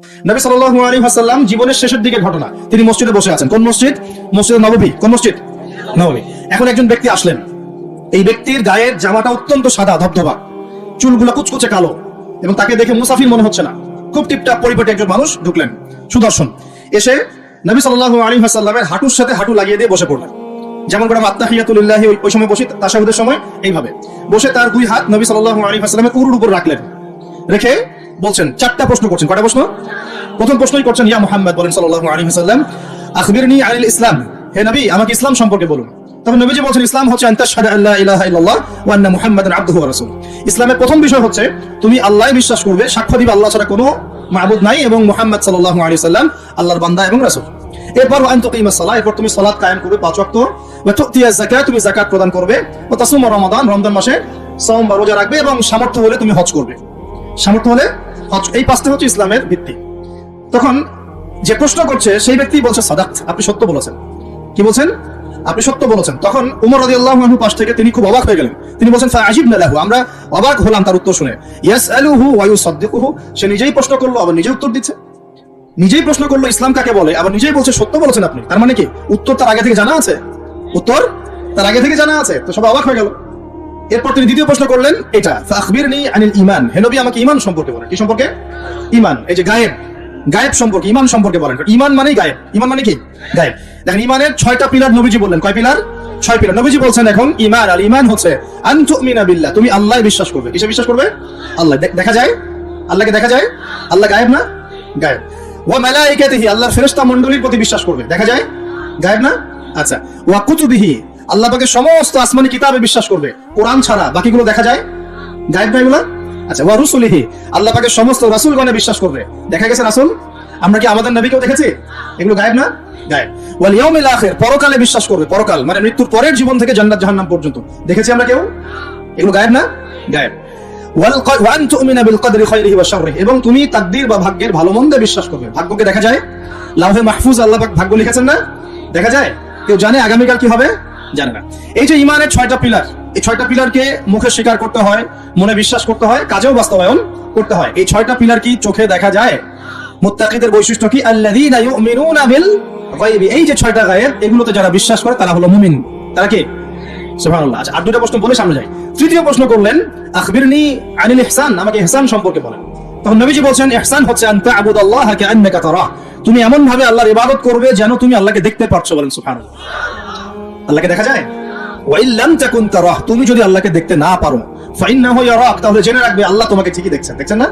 নবী সাল্লাল্লাহু আলাইহি ওয়াসাল্লাম জীবনের শেষের দিকে ঘটনা, তিনি মসজিদে বসে আছেন। কোন মসজিদ? মসজিদ নববী। কোন মসজিদ? নববী। এখন একজন ব্যক্তি আসলেন। এই ব্যক্তির গায়ের জামাটা অত্যন্ত সাদা, ধবধবা। চুলগুলো কুচকুচে কালো এবং তাকে দেখে মুসাফির মনে হচ্ছে না। খুব টিপটাপ পরিপাটি একজন মানুষ ঢুকলেন। সুদর্শন। এসে নবী সাল্লাল্লাহু আলাইহি ওয়াসাল্লামের হাঁটুর সাথে হাঁটু লাগিয়ে দিয়ে বসে পড়লেন। যেমন করে আত্মাহিয়াতুলিল্লাহি ওই সময় বসি তাশাহুদের সময় এইভাবে। বসে তার দুই হাত নবী সাল্লাল্লাহু আলাইহি ওয়াসাল্লামের উরুর উপর রাখলেন। রেখে বলছেন, চারটা প্রশ্ন করছেন। কয়টা প্রশ্ন? প্রথম প্রশ্নই করছেন, ইয়া মুহাম্মদ, বলেন সাল্লাল্লাহু আলাইহি ওয়াসাল্লাম, আখবিরনি ইসলাম। হে নবী, আমাকে ইসলাম সম্পর্কে বলুন। তখন নবীজি বলছেন, ইসলাম হচ্ছে আনতা শাহাদা আল্লা ইলাহা ইল্লাল্লাহ ওয়া আন্না মুহাম্মাদান আবদুহু ওয়া রাসূলুহু। ইসলামের প্রথম বিষয় হচ্ছে, তুমি আল্লাহ বিশ্বাস করবে, সাক্ষ্য দিবে, আল্লাহ ছাড়া কোনো মাবুদ নাই এবং মুহাম্মদ সাল্লাল্লাহু আলাইহি সাল্লাম আল্লাহর বান্দা এবং রাসূল। এরপর আন তুকিমাস সালাহ এরপর তুমি সালাত কায়েম করবে পাঁচ ওয়াক্ত। ওয়া তুতিয়া যাকাত, তুমি যাকাত প্রদান করবে। ওয়া তাসুম রমাদান, রমজান মাসে সওম বা রোজা রাখবে এবং সামর্থ্য হলে তুমি হজ করবে। সামর্থ্য হলে এই পাঁচটা হচ্ছে ইসলামের ভিত্তি। তখন যে প্রশ্ন করছে, সেই ব্যক্তি বলছে, সাদাক, আপনি সত্য বলেছেন। কি বলছেন? আপনি সত্য বলেছেন। তখন উমর রাদিয়াল্লাহু আনহু পাশ থেকে তিনি খুব অবাক হয়ে গেলেন। তিনি বলছেন, ফাআজিবনা লাহু। আমরা অবাক হলাম তার উত্তর শুনে। ইয়াস ইয়াসআলুহু ওয়া ইউসাদ্দিকুহু। সে নিজেই প্রশ্ন করল, আবার নিজেই উত্তর দিচ্ছে। নিজেই প্রশ্ন করল, ইসলাম কাকে বলে? আবার নিজেই বলছে, সত্য বলেছেন আপনি। তার মানে কি? উত্তর তার আগে থেকে জানা আছে? উত্তর তার আগে থেকে জানা আছে? তো সবাই অবাক হয়ে গেল। এরপর তিনি দ্বিতীয় প্রশ্ন করলেন, এটা, ফাখবিরনি আনিল ঈমান। হে নবী, আমাকে ঈমান সম্পর্কে বলেন। কি সম্পর্কে? ঈমান। এই যে গায়েব। গায়েব সম্পর্কে, ঈমান সম্পর্কে বলেন। ঈমান মানেই গায়েব। ঈমান মানে কি? গায়েব। দেখেন, ঈমানের ছয়টা পিলার নবীজি বললেন। কয় পিলার? ছয় পিলার। নবীজি বলছেন এখন, ঈমান, আর ঈমান হচ্ছে আন তুমিনা বিল্লাহ, তুমি আল্লাহ বিশ্বাস করবে। কিসে বিশ্বাস করবে? আল্লাহ। দেখা যায়? আল্লাহকে দেখা যায়? আল্লাহ গায়েব না? গায়েব। ওয়া মালাইকাতিহি, আল্লাহর ফেরেশতা মণ্ডলীর প্রতি বিশ্বাস করবে। দেখা যায়? গায়েব না? আচ্ছা। ওয়া কুতুবিহি আল্লাহ পাকে সমস্ত আসমানি কিতাবে বিশ্বাস করবে। কোরআন ছাড়া বাকিগুলো দেখা যায়? গায়েব না এগুলো? আচ্ছা ওয়া রুসুলিহি, আল্লাহ পাকে সমস্ত রাসূলগণে বিশ্বাস করবে। দেখা গেছে রাসূল? আমরা কি আমাদের নবীকেও দেখেছি? এগুলো গায়েব না? গায়েব। ওয়াল ইয়াউমিল আখির, পরকালে বিশ্বাস করবে, পরকাল মানে মৃত্যুর পরের জীবন থেকে জান্নাত, জাহান্নাম পর্যন্ত। দেখেছি আমরা কেউ? এগুলো গায়েব না? গায়েব। ওয়াল ওয়ান তুমিনা বিল কদরি খায়রিহি ওয়া শাররিহি, এবং তুমি তাকদীর বা ভাগ্যের ভালো মন্দে বিশ্বাস করবে। ভাগ্যকে দেখা যায়? লাউহে মাহফুজ আল্লাহ পাক ভাগ্য লিখেছেন না? দেখা যায়? কেউ জানে আগামীকাল কি হবে? জানে না। এই যে ইমানের ছয়টা পিলার এই ছয়টা পিলারকে মুখে স্বীকার করতে হয়, মনে বিশ্বাস করতে হয়, কাজেও বাস্তবায়ন করতে হয়। এই ছয়টা পিলার কি চোখে দেখা যায়? মুত্তাকিদের বৈশিষ্ট্য কি? আল্লাযীনা ইউমিনুনা বিল গায়বি। এই যে ছয়টা গায়েব এগুলোতে যারা বিশ্বাস করে, তারা হলো মুমিন। তারা কি? সুবহানাল্লাহ। আচ্ছা আর দুটো প্রশ্ন বলে সামনে যাই। তৃতীয় প্রশ্ন করলেন, আখবিরনি আনিল ইহসান আমাকে ইহসান সম্পর্কে বলেন। তখন নবীজি বলছেন, ইহসান হচ্ছে আন তা'বুদাল্লাহ কাআন্নাকা তারাহ। তুমি এমন ভাবে আল্লাহর ইবাদত করবে যেন তুমি আল্লাহকে দেখতে পারছ বলেন, সুবহানাল্লাহ। আল্লাহকে দেখা যায়? ওয়াইল্লাম তাকুন তারাহ, তুমি যদি আল্লাহকে দেখতে না পারো ফাইন না ফাইন্নাহু ইয়ারাক, তাহলে জেনে রাখবে আল্লাহ তোমাকে ঠিকই দেখছেন দেখছেন না?